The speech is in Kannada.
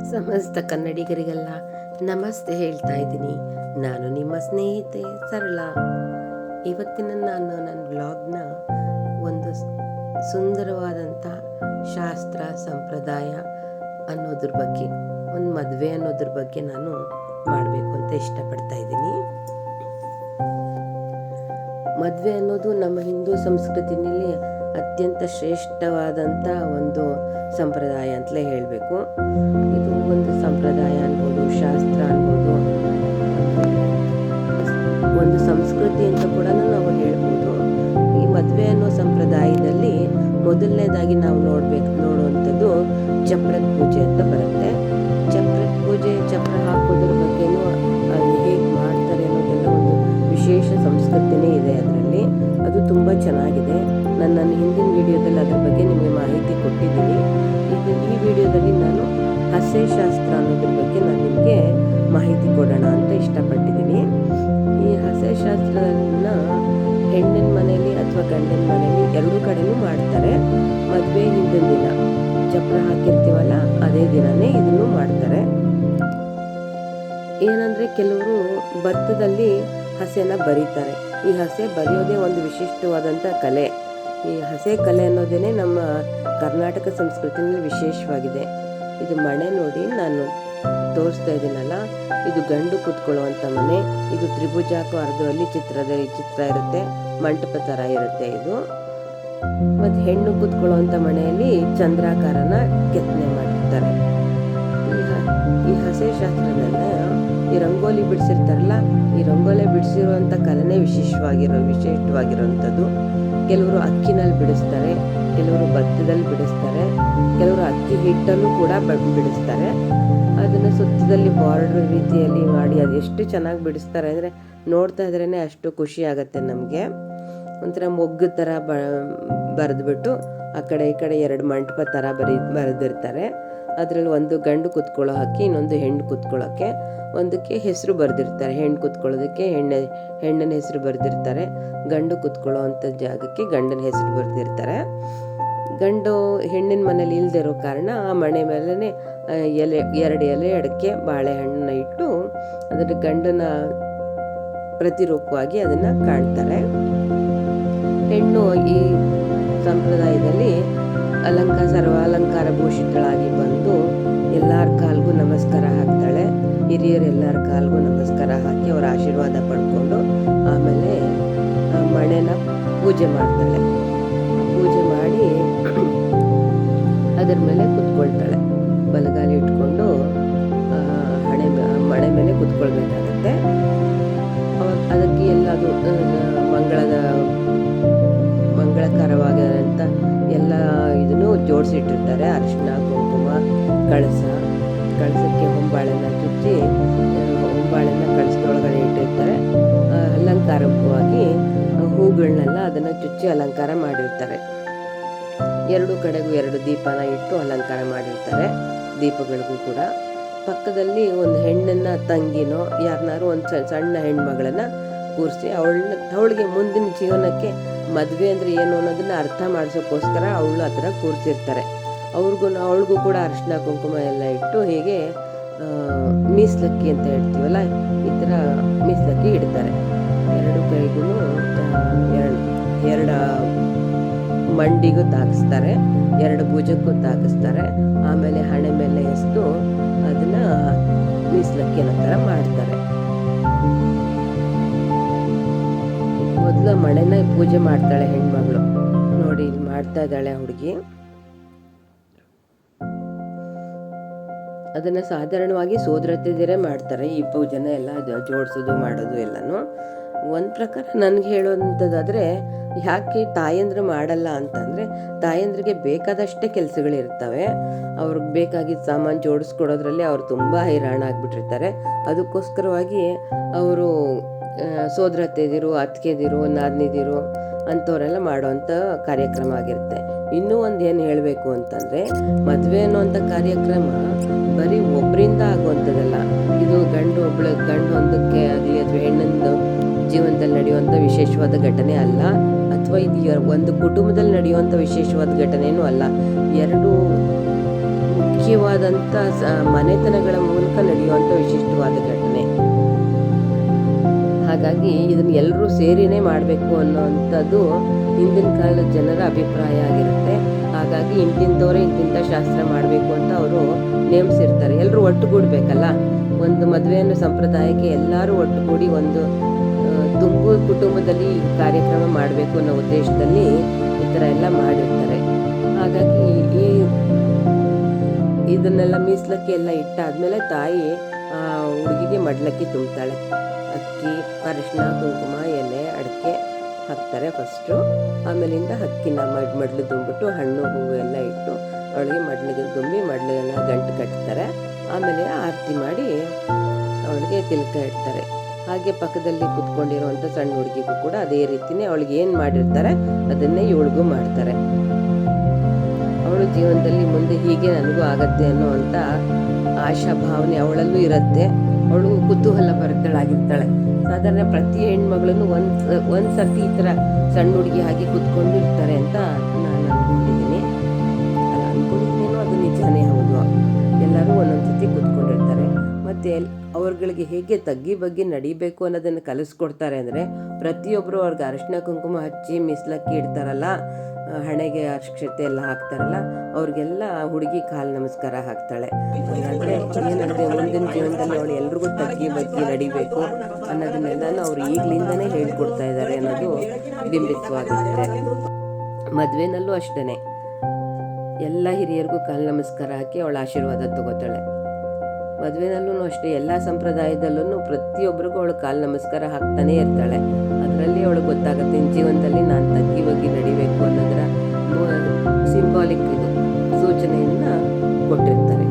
ಸಮಸ್ತ ಕನ್ನಡಿಗರಿಗೆಲ್ಲ ನಮಸ್ತೆ ಹೇಳ್ತಾ ಇದ್ದೀನಿ. ನಾನು ನಿಮ್ಮ ಸ್ನೇಹಿತೆ ಸರಳ. ಇವತ್ತಿನ ನಾನು ನನ್ನ ಬ್ಲಾಗ್ನ ಒಂದು ಸುಂದರವಾದಂಥ ಶಾಸ್ತ್ರ, ಸಂಪ್ರದಾಯ ಅನ್ನೋದ್ರ ಬಗ್ಗೆ, ಒಂದು ಮದುವೆ ಅನ್ನೋದ್ರ ಬಗ್ಗೆ ನಾನು ಮಾಡಬೇಕು ಅಂತ ಇಷ್ಟಪಡ್ತಾ ಇದ್ದೀನಿ. ಮದುವೆ ಅನ್ನೋದು ನಮ್ಮ ಹಿಂದೂ ಸಂಸ್ಕೃತಿನಲ್ಲಿ ಅತ್ಯಂತ ಶ್ರೇಷ್ಠವಾದಂಥ ಒಂದು ಸಂಪ್ರದಾಯ ಅಂತಲೇ ಹೇಳಬೇಕು. ಇದು ಒಂದು ಸಂಪ್ರದಾಯ ಅನ್ಬೋದು, ಶಾಸ್ತ್ರ ಅನ್ಬೋದು, ಒಂದು ಸಂಸ್ಕೃತಿ ಅಂತ ಕೂಡ ನಾವು ಹೇಳ್ಬೋದು. ಈ ಮದುವೆ ಅನ್ನೋ ಸಂಪ್ರದಾಯದಲ್ಲಿ ಮೊದಲನೇದಾಗಿ ನಾವು ನೋಡ್ಬೇಕು ನೋಡುವಂಥದ್ದು ಗಂಡಿನ ಮನೆಯಲ್ಲಿ ಎರಡು ಕಡೆನೂ ಮಾಡ್ತಾರೆ. ಮದುವೆ ಹಿಂದಿನ ದಿನ. ಚಪ್ರ ಹಾಕಿರ್ತೀವಲ್ಲ, ಅದೇ ದಿನನೇ ಇದನ್ನು ಮಾಡ್ತಾರೆ. ಏನಂದ್ರೆ ಕೆಲವರು ಭತ್ತದಲ್ಲಿ ಹಸೆನ ಬರೀತಾರೆ. ಈ ಹಸೆ ಬರೆಯೋದೇ ಒಂದು ವಿಶಿಷ್ಟವಾದಂಥ ಕಲೆ. ಈ ಹಸೆ ಕಲೆ ಅನ್ನೋದೇನೆ ನಮ್ಮ ಕರ್ನಾಟಕ ಸಂಸ್ಕೃತಿಯಲ್ಲಿ ವಿಶೇಷವಾಗಿದೆ. ಇದು ಮಣೆ ನೋಡಿ ನಾನು ತೋರಿಸ್ತಾ ಇದ್ದೀನಲ್ಲ, ಇದು ಗಂಡು ಕೂತ್ಕೊಳ್ಳುವಂಥ ಮನೆ. ಇದು ತ್ರಿಭುಜಾಕಾರದಲ್ಲಿ ಚಿತ್ರದ ಚಿತ್ರ ಇರುತ್ತೆ. ಮಂಟಪ ಥರ ಇರುತ್ತೆ ಇದು. ಮತ್ತು ಹೆಣ್ಣು ಕೂತ್ಕೊಳ್ಳುವಂಥ ಮನೆಯಲ್ಲಿ ಚಂದ್ರಾಕಾರನ ಕೆತ್ತನೆ ಮಾಡಿರ್ತಾರೆ ಈ ಹಸೆ ಶಾಸ್ತ್ರದಲ್ಲ ಈ ರಂಗೋಲಿ ಬಿಡಿಸಿರ್ತಾರಲ್ಲ, ಈ ರಂಗೋಲಿ ಬಿಡಿಸಿರುವಂಥ ಕಲೆನೇ ವಿಶೇಷವಾಗಿರೋ, ವಿಶಿಷ್ಟವಾಗಿರುವಂಥದ್ದು. ಕೆಲವರು ಅಕ್ಕಿನಲ್ಲಿ ಬಿಡಿಸ್ತಾರೆ, ಕೆಲವರು ಭತ್ತದಲ್ಲಿ ಬಿಡಿಸ್ತಾರೆ, ಕೆಲವರು ಅಕ್ಕಿ ಹಿಟ್ಟಲ್ಲೂ ಕೂಡ ಬಿಡಿಸ್ತಾರೆ. ಅದನ್ನು ಸುತ್ತದಲ್ಲಿ ಬಾರ್ಡರ್ ರೀತಿಯಲ್ಲಿ ಮಾಡಿ, ಅದು ಎಷ್ಟು ಚೆನ್ನಾಗಿ ಬಿಡಿಸ್ತಾರೆ ಅಂದರೆ ನೋಡ್ತಾ ಇದ್ರೇ ಅಷ್ಟು ಖುಷಿ ಆಗುತ್ತೆ ನಮಗೆ. ಒಂಥರ ಮೊಗ್ಗು ಥರ ಬ, ಬರೆದ್ಬಿಟ್ಟು ಆ ಕಡೆ ಈ ಕಡೆ ಎರಡು ಮಂಟಪ ಥರ ಬರೀ, ಬರೆದಿರ್ತಾರೆ. ಅದರಲ್ಲಿ ಒಂದು ಗಂಡು ಕುತ್ಕೊಳ್ಳೋ ಹಾಕಿ ಇನ್ನೊಂದು ಹೆಣ್ಣು ಕುತ್ಕೊಳ್ಳೋಕ್ಕೆ ಒಂದಕ್ಕೆ ಹೆಸರು ಬರೆದಿರ್ತಾರೆ. ಹೆಣ್ಣು ಕುತ್ಕೊಳ್ಳೋದಕ್ಕೆ ಹೆಣ್ಣೆ, ಹೆಣ್ಣಿನ ಹೆಸರು ಬರೆದಿರ್ತಾರೆ. ಗಂಡು ಕುತ್ಕೊಳ್ಳೋ ಅಂಥ ಜಾಗಕ್ಕೆ ಗಂಡನ ಹೆಸರು ಬರೆದಿರ್ತಾರೆ. ಗಂಡು ಹೆಣ್ಣಿನ ಮನೇಲಿ ಇರೋ ಕಾರಣ ಆ ಮನೆ ಮೇಲೇ ಎಲೆ, ಎರಡು ಎಲೆ, ಅಡಕೆ, ಬಾಳೆಹಣ್ಣನ್ನ ಇಟ್ಟು ಅದರ ಗಂಡನ ಪ್ರತಿರೂಪವಾಗಿ ಅದನ್ನು ಕಾಣ್ತಾರೆ. ಹೆಣ್ಣು ಈ ಸಂಪ್ರದಾಯದಲ್ಲಿ ಅಲಂಕ ಸರ್ವಾಲಂಕಾರ ಭೂಷಿತಳಾಗಿ ಬಂದು ಎಲ್ಲರ ಕಾಲ್ಗೂ ನಮಸ್ಕಾರ ಹಾಕ್ತಾಳೆ. ಹಿರಿಯರು ಎಲ್ಲರ ಕಾಲ್ಗೂ ನಮಸ್ಕಾರ ಹಾಕಿ ಅವರ ಆಶೀರ್ವಾದ ಪಡ್ಕೊಂಡು ಆಮೇಲೆ ಮಣೆನ ಪೂಜೆ ಮಾಡ್ತಾಳೆ. ಪೂಜೆ ಮಾಡಿ ಅದರ ಮೇಲೆ ಕುತ್ಕೊಳ್ತಾಳೆ. ಬಲಗಾಲಿ ಇಟ್ಕೊಂಡು ಹಣೆ ಮಣೆ ಮೇಲೆ ಕುತ್ಕೊಳ್ಬೇಕಾಗತ್ತೆ. ಅದಕ್ಕೆ ಎಲ್ಲದು ಆ, ಮಂಗಳದ ಮಂಗಳಕರವಾದಂಥ ಎಲ್ಲ ಇದನ್ನು ಜೋಡಿಸಿಟ್ಟಿರ್ತಾರೆ. ಅರಿಶಿನ ಕುಂಕುಮ, ಕಳಸ. ಕಳಸಕ್ಕೆ ಹೊಂಬಾಳೆನ ಚುಚ್ಚಿ, ಹೊಂಬಾಳೆನ ಕಳಸದೊಳಗಡೆ ಇಟ್ಟಿರ್ತಾರೆ. ಅಲಂಕಾರವಾಗಿ ಹೂಗಳನ್ನೆಲ್ಲ ಅದನ್ನು ಚುಚ್ಚಿ ಅಲಂಕಾರ ಮಾಡಿರ್ತಾರೆ. ಎರಡು ಕಡೆಗೂ ಎರಡು ದೀಪನ ಇಟ್ಟು ಅಲಂಕಾರ ಮಾಡಿರ್ತಾರೆ ದೀಪಗಳಿಗೂ ಕೂಡ. ಪಕ್ಕದಲ್ಲಿ ಒಂದು ಹೆಣ್ಣನ್ನು, ತಂಗಿನೋ ಯಾರನ್ನಾರು ಒಂದು ಸಣ್ಣ ಹೆಣ್ಮಗಳನ್ನ ಕೂರಿಸಿ ಅವಳನ್ನ ಅವಳಿಗೆ ಮುಂದಿನ ಜೀವನಕ್ಕೆ ಮದುವೆ ಅಂದರೆ ಏನು ಅನ್ನೋದನ್ನ ಅರ್ಥ ಮಾಡಿಸೋಕ್ಕೋಸ್ಕರ ಅವಳು ಆ ಥರ ಕೂರಿಸಿರ್ತಾರೆ. ಅವ್ರಿಗೂ ಅವಳಿಗೂ ಕೂಡ ಅರಿಶಿನ ಕುಂಕುಮ ಎಲ್ಲ ಇಟ್ಟು ಹೀಗೆ ಮೀಸಲಕ್ಕಿ ಮೀಸ್ಲಕ್ಕಿ ಅಂತ ಹೇಳ್ತೀವಲ್ಲ, ಈ ಥರ ಮೀಸ್ಲಕ್ಕಿ ಇಡ್ತಾರೆ. ಎರಡು ಕೈಗೂ ಎರಡು ಎರಡು ಮಂಡಿಗೂ ತಾಕಿಸ್ತಾರೆ, ಎರಡು ಭುಜಕ್ಕೂ ತಾಕಿಸ್ತಾರೆ, ಆಮೇಲೆ ಹಣೆ ಮೇಲೆ ಎಸ್ದು ಅದನ್ನ ಅನ್ನೋ ಥರ ಮಾಡ್ತಾರೆ. ಮೊದಲು ಮಳೆನ ಪೂಜೆ ಮಾಡ್ತಾಳೆ ಹೆಣ್ಮಗಳು. ನೋಡಿ, ಇಲ್ಲಿ ಮಾಡ್ತಾ ಇದ್ದಾಳೆ ಹುಡುಗಿ. ಅದನ್ನ ಸಾಧಾರಣವಾಗಿ ಸೋದರತ್ತಿದಿರೇ ಮಾಡ್ತಾರೆ. ಈ ಪೂಜೆನ ಎಲ್ಲ ಜೋಡಿಸೋದು, ಮಾಡೋದು ಎಲ್ಲಾನು. ಒಂದು ಪ್ರಕಾರ ನನಗೆ ಹೇಳುವಂಥದ್ದಾದರೆ ಯಾಕೆ ತಾಯಂದ್ರು ಮಾಡಲ್ಲ ಅಂತಂದರೆ, ತಾಯಂದ್ರಿಗೆ ಬೇಕಾದಷ್ಟೇ ಕೆಲಸಗಳಿರ್ತವೆ. ಅವ್ರಿಗೆ ಬೇಕಾಗಿದ್ದ ಸಾಮಾನು ಜೋಡಿಸ್ಕೊಡೋದ್ರಲ್ಲಿ ಅವ್ರು ತುಂಬ ಹೈರಾಣ ಆಗಿಬಿಟ್ಟಿರ್ತಾರೆ ಅದಕ್ಕೋಸ್ಕರವಾಗಿ ಅವರು ಸೋದರತ್ತೆದಿರು ಅತ್ತಿಗೆದಿರು, ನಾದಿನಿದಿರು ಅಂಥವರೆಲ್ಲ ಮಾಡೋವಂಥ ಕಾರ್ಯಕ್ರಮ ಆಗಿರುತ್ತೆ. ಇನ್ನೂ ಒಂದು ಏನು ಹೇಳಬೇಕು ಅಂತಂದರೆ, ಮದುವೆ ಅನ್ನುವಂಥ ಕಾರ್ಯಕ್ರಮ ಬರೀ ಒಬ್ಬರಿಂದ ಆಗುವಂಥದ್ದಲ್ಲ. ಇದು ಗಂಡು ಒಬ್ಬಳು ಗಂಡು ಒಂದಕ್ಕೆ ಆಗಲಿ ಅಥವಾ ಹೆಣ್ಣಿಂದು ಜೀವನದಲ್ಲಿ ನಡೆಯುವಂಥ ವಿಶೇಷವಾದ ಘಟನೆ ಅಲ್ಲ. ಅಥವಾ ಇದು ಒಂದು ಕುಟುಂಬದಲ್ಲಿ ನಡೆಯುವಂಥ ವಿಶೇಷವಾದ ಘಟನೆಯೂ ಅಲ್ಲ. ಎರಡು ಮುಖ್ಯ ಮುಖ್ಯವಾದಂಥ ಮನೆತನಗಳ ಮೂಲಕ ನಡೆಯುವಂಥ ವಿಶಿಷ್ಟವಾದ ಘಟನೆ. ಹಾಗಾಗಿ ಇದನ್ನು ಎಲ್ಲರೂ ಸೇರಿನೇ ಮಾಡಬೇಕು ಅನ್ನೋವಂಥದ್ದು ಹಿಂದಿನ ಕಾಲದ ಜನರ ಅಭಿಪ್ರಾಯ ಆಗಿರುತ್ತೆ. ಹಾಗಾಗಿ ಇಂತಿಂಥವ್ರೆ ಇಂತಿಂಥ ಶಾಸ್ತ್ರ ಮಾಡಬೇಕು ಅಂತ ಅವರು ನೇಮಿಸಿರ್ತಾರೆ. ಎಲ್ಲರೂ ಒಟ್ಟುಗೂಡ್ಬೇಕಲ್ಲ? ಒಂದು ಮದುವೆಯನ್ನು ಸಂಪ್ರದಾಯಕ್ಕೆ ಎಲ್ಲರೂ ಒಟ್ಟುಗೂಡಿ ಒಂದು ತುಂಬು ಕುಟುಂಬದಲ್ಲಿ ಕಾರ್ಯಕ್ರಮ ಮಾಡಬೇಕು ಅನ್ನೋ ಉದ್ದೇಶದಲ್ಲಿ ಈ ಥರ ಎಲ್ಲ ಮಾಡಿರ್ತಾರೆ. ಹಾಗಾಗಿ ಈ ಇದನ್ನೆಲ್ಲ ಮೀಸಲಕ್ಕೆ ಎಲ್ಲ ಇಟ್ಟಾದ್ಮೇಲೆ ತಾಯಿ ಹುಡುಗಿಗೆ ಮಡ್ಲಕ್ಕಿ ತುಂಬ್ತಾಳೆ. ಅಕ್ಕಿ ಅರಿಶಿನ, ಕುಂಕುಮ, ಎಲೆ, ಅಡಿಕೆ ಹಾಕ್ತಾರೆ ಫಸ್ಟು ಆಮೇಲಿಂದ ಅಕ್ಕಿನ ಮಡ್ ಮಡ್ಲು ತುಂಬಿಟ್ಟು ಹಣ್ಣು, ಹೂವು ಎಲ್ಲ ಇಟ್ಟು ಅವಳಿಗೆ ಮಡ್ಲಿಗೆ ತುಂಬಿ ಮಡ್ಲಿಗೆಲ್ಲ ಗಂಟು ಕಟ್ತಾರೆ. ಆಮೇಲೆ ಆರತಿ ಮಾಡಿ ಅವಳಿಗೆ ತಿಲಕ ಇಡ್ತಾರೆ. ಹಾಗೆ ಪಕ್ಕದಲ್ಲಿ ಕುತ್ಕೊಂಡಿರುವಂಥ ಸಣ್ಣ ಹುಡುಗಿಗೂ ಕೂಡ ಅದೇ ರೀತಿನೇ ಅವಳಿಗೆ ಏನು ಮಾಡಿರ್ತಾರೆ ಅದನ್ನೇ ಇವಳಿಗೂ ಮಾಡ್ತಾರೆ. ಅವಳು ಜೀವನದಲ್ಲಿ ಮುಂದೆ ಹೀಗೆ ನನಗೂ ಆಗತ್ತೆ ಅನ್ನುವಂಥ ಆಶಾ ಭಾವನೆ ಅವಳಲ್ಲೂ ಇರುತ್ತೆ. ಅವಳು ಕುತೂಹಲ ಭರಿತಳಾಗಿರ್ತಾಳೆ ಸಾಧಾರಣ ಪ್ರತಿ ಹೆಣ್ಮಗಳನ್ನು ಒಂದು ಒಂದು ಸರ್ತಿ ಈ ಥರ ಸಣ್ಣ ಹುಡುಗಿ ಹಾಗೆ ಕೂತ್ಕೊಂಡು ಇರ್ತಾರೆ ಅಂತ ನಾನು ಅಂದ್ಕೊಂಡಿದ್ದೀನಿ ಅಲ್ಲ ಅಂದ್ಕೊಂಡಿದ್ದೀನೋ ಅದು ನಿಜಾನೇ ಹೌದು. ಎಲ್ಲರೂ ಒಂದೊಂದು ಸರ್ತಿ ಕುತ್ಕೊಂಡಿರ್ತಾರೆ. ಮತ್ತು ಅವ್ರಗಳಿಗೆ ಹೇಗೆ ತಗ್ಗಿ ಬಗ್ಗೆ ನಡಿಬೇಕು ಅನ್ನೋದನ್ನು ಕಲಿಸ್ಕೊಡ್ತಾರೆ ಅಂದರೆ ಪ್ರತಿಯೊಬ್ಬರು ಅವ್ರಿಗೆ ಅರಿಶಿನ ಕುಂಕುಮ ಹಚ್ಚಿ ಮಿಸ್ಲಕ್ಕಿ ಇಡ್ತಾರಲ್ಲ ಹಣೆಗೆ ಅಕ್ಷತೆ ಎಲ್ಲ ಹಾಕ್ತಾರಲ್ಲ, ಅವ್ರಿಗೆಲ್ಲ ಹುಡುಗಿ ಕಾಲು ನಮಸ್ಕಾರ ಹಾಕ್ತಾಳೆ. ಅಂದರೆ ಏನಂದರೆ ಮುಂದಿನ ಜೀವನದಲ್ಲಿ ಅವಳು ಎಲ್ರಿಗೂ ತಗ್ಗಿ ಬಗ್ಗಿ ನಡಿಬೇಕು ಅನ್ನೋದನ್ನೆಲ್ಲನೂ ಅವ್ರು ಈಗಲಿಂದನೇ ಹೇಳ್ಕೊಡ್ತಾ ಇದ್ದಾರೆ ಅನ್ನೋದು ಬಿಂಬಿತವಾಗುತ್ತೆ ಮದುವೆನಲ್ಲೂ ಅಷ್ಟೇ ಎಲ್ಲ ಹಿರಿಯರಿಗೂ ಕಾಲು ನಮಸ್ಕಾರ ಹಾಕಿ ಅವಳ ಆಶೀರ್ವಾದ ತಗೋತಾಳೆ. ಮದುವೆನಲ್ಲೂ ಅಷ್ಟೇ, ಎಲ್ಲ ಸಂಪ್ರದಾಯದಲ್ಲೂ ಪ್ರತಿಯೊಬ್ಬರಿಗೂ ಅವಳು ಕಾಲು ನಮಸ್ಕಾರ ಹಾಕ್ತಾನೇ ಇರ್ತಾಳೆ. ಅದರಲ್ಲಿ ಅವಳು ಗೊತ್ತಾಗುತ್ತೆ. ಜೀವನದಲ್ಲಿ ನಾನು ತಗ್ಗಿ ಹೋಗಿ ನಡಿಬೇಕು ಅನ್ನೋದರ ಸಿಂಬಾಲಿಕ್ ಇದು ಸೂಚನೆಯನ್ನು ಕೊಟ್ಟಿರ್ತಾರೆ.